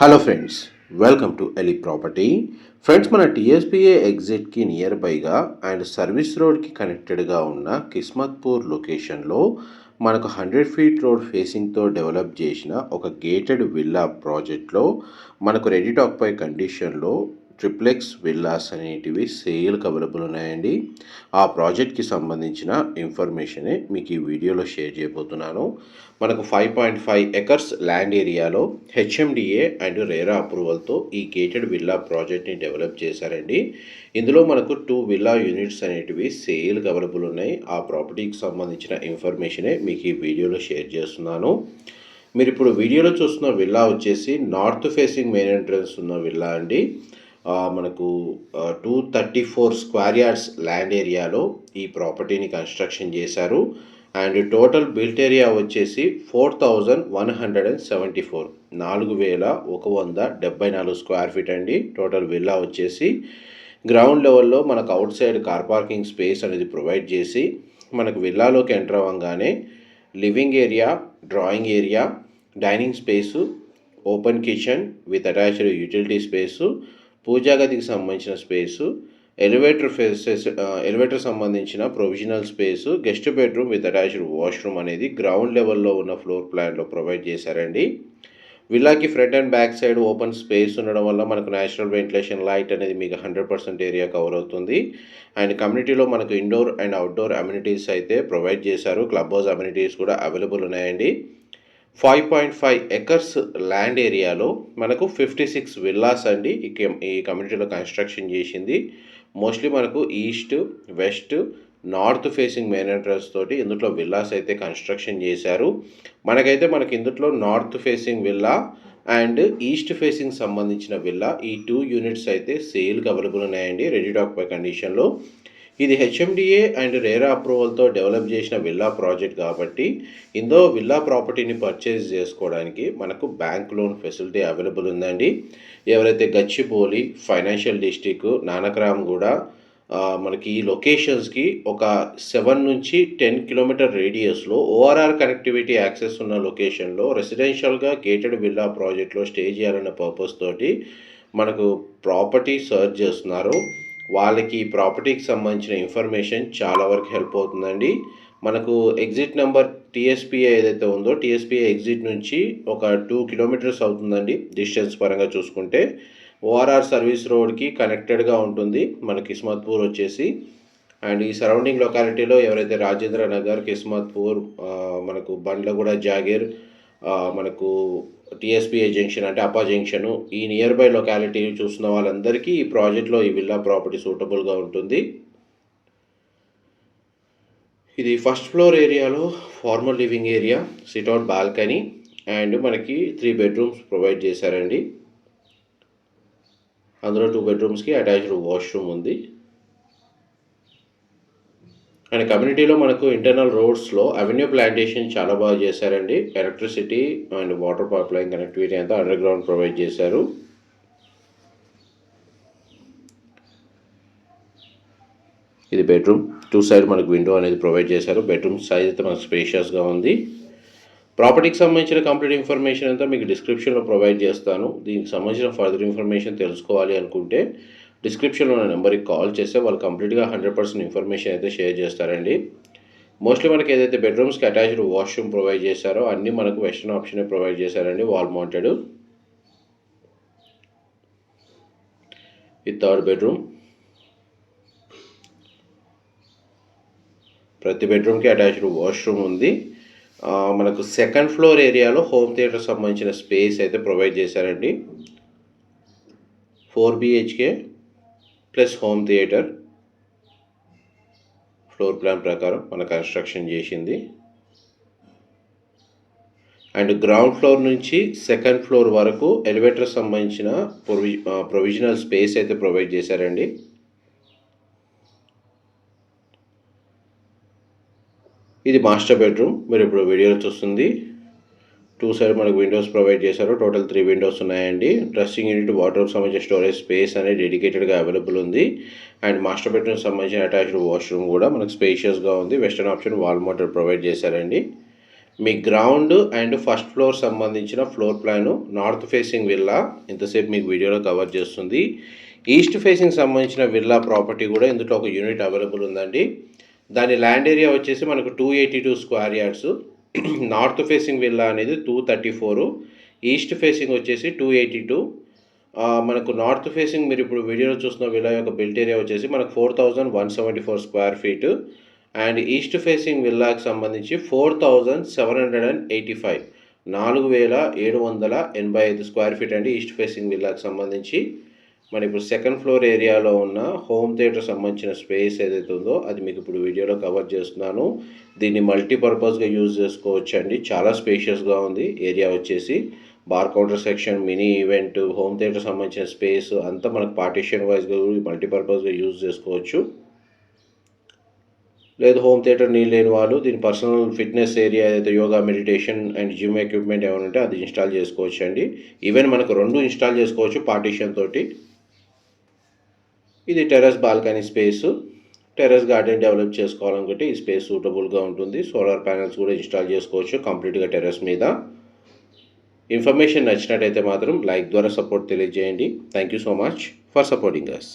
Hello friends welcome to Eli property friends మన TSPA ఎగ్జిట్కి near బైగా అండ్ సర్వీస్ రోడ్కి కనెక్టెడ్గా ఉన్న కిస్మత్పూర్ లొకేషన్లో మనకు హండ్రెడ్ ఫీట్ రోడ్ ఫేసింగ్తో డెవలప్ చేసిన ఒక గేటెడ్ విల్లా ప్రాజెక్ట్లో మనకు రెడీ టాక్ పై కండిషన్లో ట్రిప్లెక్స్ విల్లాస్ అనేటివి సేల్కి అవైలబుల్ ఉన్నాయండి. ఆ ప్రాజెక్ట్కి సంబంధించిన ఇన్ఫర్మేషనే మీకు ఈ వీడియోలో షేర్ చేయబోతున్నాను. మనకు five point five acres land ఏరియాలో హెచ్ఎండిఏ అండ్ రేరా అప్రూవల్తో ఈ గేటెడ్ విల్లా ప్రాజెక్ట్ని డెవలప్ చేశారండి. ఇందులో మనకు టూ విల్లా యూనిట్స్ అనేటివి సేల్కి అవైలబుల్ ఉన్నాయి. ఆ ప్రాపర్టీకి సంబంధించిన ఇన్ఫర్మేషనే మీకు ఈ వీడియోలో షేర్ చేస్తున్నాను. మీరు ఇప్పుడు వీడియోలో చూస్తున్న విల్లా వచ్చేసి నార్త్ ఫేసింగ్ మెయిన్ ఎంట్రన్స్ ఉన్న విల్లా అండి. మనకు two thirty four square yards land ఏరియాలో ఈ ప్రాపర్టీని కన్స్ట్రక్షన్ చేశారు. అండ్ టోటల్ బిల్ట్ ఏరియా వచ్చేసి four thousand one hundred and seventy four నాలుగు వేల ఒక వంద డెబ్బై నాలుగు స్క్వేర్ ఫీట్ అండి. టోటల్ విల్లా వచ్చేసి గ్రౌండ్ లెవెల్లో మనకు outside car parking space అనేది ప్రొవైడ్ చేసి మనకు విల్లాలోకి ఎంటర్ అవ్వగానే living area drawing area dining space open kitchen with attached utility space puja గదికి సంబంధించిన స్పేసు ఎలివేటర్ ఫెసెస్ ఎలివేటర్ సంబంధించిన provisional space guest bedroom with attached washroom అనేది గ్రౌండ్ లెవెల్లో ఉన్న ఫ్లోర్ ప్లాన్లో ప్రొవైడ్ చేశారండి. విల్లాకి front and back side open space ఉండడం వల్ల మనకు నేచురల్ వెంటిలేషన్ లైట్ అనేది మీకు హండ్రెడ్ పర్సెంట్ ఏరియా కవర్ అవుతుంది. అండ్ కమ్యూనిటీలో మనకు ఇండోర్ అండ్ అవుట్డోర్ అమ్యూనిటీస్ అయితే ప్రొవైడ్ చేశారు. క్లబ్ హౌస్ అమ్యూనిటీస్ కూడా అవైలబుల్ ఉన్నాయండి. Five point five acres land ఏరియాలో మనకు ఫిఫ్టీ సిక్స్ విల్లాస్ అండి. ఈ కమ్యూనిటీలో కన్స్ట్రక్షన్ చేసింది. మోస్ట్లీ మనకు east west north facing main entrance తోటి ఇందులో విల్లాస్ అయితే కన్స్ట్రక్షన్ చేశారు. మనకైతే మనకి ఇందులో north facing villa and east facing సంబంధించిన విల్లా ఈ టూ యూనిట్స్ అయితే సేల్కి అవైలబుల్ ఉన్నాయండి. రెడీ డాక్ పై కండిషన్లో. ఇది హెచ్ఎండిఏ అండ్ రేరా అప్రూవల్తో డెవలప్ చేసిన విల్లా ప్రాజెక్ట్ కాబట్టి ఇందులో విల్లా ప్రాపర్టీని పర్చేజ్ చేసుకోవడానికి మనకు బ్యాంక్ లోన్ ఫెసిలిటీ అవైలబుల్ ఉందండి. ఎవరైతే గచ్చిబౌలి ఫైనాన్షియల్ డిస్టిక్ నానక్రామ్ కూడా మనకి ఈ లొకేషన్స్కి ఒక సెవెన్ నుంచి టెన్ కిలోమీటర్ రేడియస్లో ఓఆర్ఆర్ కనెక్టివిటీ యాక్సెస్ ఉన్న లొకేషన్లో రెసిడెన్షియల్గా గేటెడ్ విల్లా ప్రాజెక్ట్లో స్టే చేయాలన్న పర్పస్ తోటి మనకు ప్రాపర్టీ సర్చ్ చేస్తున్నారు. వాళ్ళకి ఈ ప్రాపర్టీకి సంబంధించిన ఇన్ఫర్మేషన్ చాలా వరకు హెల్ప్ అవుతుందండి. మనకు ఎగ్జిట్ నెంబర్ టీఎస్పీఏ ఏదైతే ఉందో టీఎస్పీఏ ఎగ్జిట్ నుంచి ఒక టూ కిలోమీటర్స్ అవుతుందండి డిస్టెన్స్ పరంగా చూసుకుంటే. ఓఆర్ఆర్ సర్వీస్ రోడ్కి కనెక్టెడ్గా ఉంటుంది మన కిస్మత్పూర్ వచ్చేసి. అండ్ ఈ సరౌండింగ్ లొకాలిటీలో ఎవరైతే రాజేంద్ర నగర్ కిస్మత్పూర్ మనకు బండ్లగూడ జాగీర్ మనకు టీఎస్పీఏ జంక్షన్ అంటే అపా జంక్షన్ ఈ నియర్ బై లొకాలిటీ చూస్తున్న వాళ్ళందరికీ ఈ ప్రాజెక్ట్లో ఈ విల్లా ప్రాపర్టీ సూటబుల్గా ఉంటుంది. ఇది first floor area formal living area sit out balcony and మనకి త్రీ బెడ్రూమ్స్ ప్రొవైడ్ చేశారండి. అందులో టూ బెడ్రూమ్స్కి అటాచ్డ్ వాష్రూమ్ ఉంది. అండ్ కమ్యూనిటీలో మనకు ఇంటర్నల్ రోడ్స్లో అవెన్యూ ప్లాంటేషన్ చాలా బాగా చేశారండి. Electricity and water pipeline connectivity అంతా అండర్ గ్రౌండ్ ప్రొవైడ్ చేశారు. ఇది బెడ్రూమ్. టూ సైడ్ మనకు విండో అనేది ప్రొవైడ్ చేశారు. బెడ్రూమ్ సైజ్ అయితే మనకు స్పేషియస్గా ఉంది. ప్రాపర్టీకి సంబంధించిన కంప్లీట్ ఇన్ఫర్మేషన్ అంతా మీకు డిస్క్రిప్షన్లో ప్రొవైడ్ చేస్తాను. దీనికి సంబంధించిన ఫర్దర్ ఇన్ఫర్మేషన్ తెలుసుకోవాలి అనుకుంటే డిస్క్రిప్షన్లో ఉన్న నెంబర్కి కాల్ చేస్తే వాళ్ళు కంప్లీట్గా హండ్రెడ్ పర్సెంట్ ఇన్ఫర్మేషన్ అయితే షేర్ చేస్తారండి. మోస్ట్లీ మనకి ఏదైతే బెడ్రూమ్స్కి అటాచ్డ్ వాష్రూమ్ ప్రొవైడ్ చేశారో అన్నీ మనకు వెస్ట్రన్ ఆప్షనే ప్రొవైడ్ చేశారండి వాల్ మౌంటెడ్ ఈ థర్డ్ బెడ్రూమ్. ప్రతి బెడ్రూమ్కి అటాచ్డ్ వాష్రూమ్ ఉంది. మనకు సెకండ్ ఫ్లోర్ ఏరియాలో హోమ్ థియేటర్ సంబంధించిన స్పేస్ అయితే ప్రొవైడ్ చేశారండి. Four BHK plus home theatre. Floor plan ప్రకారం మన కన్స్ట్రక్షన్ చేసింది. అండ్ గ్రౌండ్ ఫ్లోర్ నుంచి సెకండ్ ఫ్లోర్ వరకు ఎలివేటర్ సంబంధించిన ప్రొవి ప్రొవిజనల్ స్పేస్ అయితే ప్రొవైడ్ చేశారండి. ఇది మాస్టర్ బెడ్రూమ్. మీరు ఇప్పుడు వీడియోలో చూస్తుంది. టూ సైడ్ మనకు విండోస్ ప్రొవైడ్ చేశారు. టోటల్ త్రీ విండోస్ ఉన్నాయండి. డ్రెస్సింగ్ యూనిట్ వాటర్ సంబంధించిన స్టోరేజ్ స్పేస్ అనేది డెడికేటెడ్గా అవైలబుల్ ఉంది. అండ్ మాస్టర్ బెడ్రూమ్ సంబంధించిన అటాచ్డ్ వాష్రూమ్ కూడా మనకు స్పేషియస్గా ఉంది. Western option wall motor provide చేశారండి. మీ గ్రౌండ్ అండ్ ఫస్ట్ ఫ్లోర్ సంబంధించిన floor plan north facing villa. ఇంతసేపు మీకు వీడియోలో కవర్ చేస్తుంది. ఈస్ట్ ఫేసింగ్ సంబంధించిన విల్లా ప్రాపర్టీ కూడా ఇందులో ఒక యూనిట్ అవైలబుల్ ఉందండి. దాని ల్యాండ్ ఏరియా వచ్చేసి మనకు two eighty two square yards. North facing villa అనేది two thirty four east facing వచ్చేసి టూ ఎయిటీ టూ. మనకు నార్త్ ఫేసింగ్ మీరు ఇప్పుడు వీడియోలో చూస్తున్న విల్లా యొక్క బిల్ట్ ఏరియా వచ్చేసి మనకు four thousand one seventy four square feet. And east facing విల్లాకి సంబంధించి four thousand seven hundred and eighty five. నాలుగు వేల ఏడు వందల ఎనభై ఐదు స్క్వేర్ ఫీట్ అండి ఈస్ట్ ఫేసింగ్ విల్లాకి సంబంధించి. మన ఇప్పుడు సెకండ్ ఫ్లోర్ ఏరియాలో ఉన్న హోమ్ థియేటర్ సంబంధించిన స్పేస్ ఏదైతే ఉందో అది మీకు ఇప్పుడు వీడియోలో కవర్ చేస్తున్నాను. దీన్ని మల్టీపర్పస్గా యూజ్ చేసుకోవచ్చు అండి చాలా స్పేషియస్గా ఉంది. ఏరియా వచ్చేసి bar counter section mini event home theatre సంబంధించిన స్పేస్ అంతా మనకు పార్టీషన్ వైజ్గా మల్టీపర్పస్గా యూజ్ చేసుకోవచ్చు. లేదు హోమ్ థియేటర్ నీళ్ళు లేని వాళ్ళు దీని పర్సనల్ ఫిట్నెస్ ఏరియా ఏదైతే yoga meditation and gym equipment ఏమైనా ఉంటే అది ఇన్స్టాల్ చేసుకోవచ్చు అండి ఈవెన్ మనకు రెండు ఇన్స్టాల్ చేసుకోవచ్చు పార్టీషన్ తోటి. ఇది terrace balcony space. Terrace garden develop చేసుకోవాలనుకుంటే ఈ స్పేస్ సూటబుల్గా ఉంటుంది. సోలార్ ప్యానల్స్ కూడా ఇన్స్టాల్ చేసుకోవచ్చు కంప్లీట్గా టెర్రస్ మీద. ఇన్ఫర్మేషన్ నచ్చినట్టయితే మాత్రం లైక్ ద్వారా సపోర్ట్ తెలియజేయండి. Thank you so much for supporting us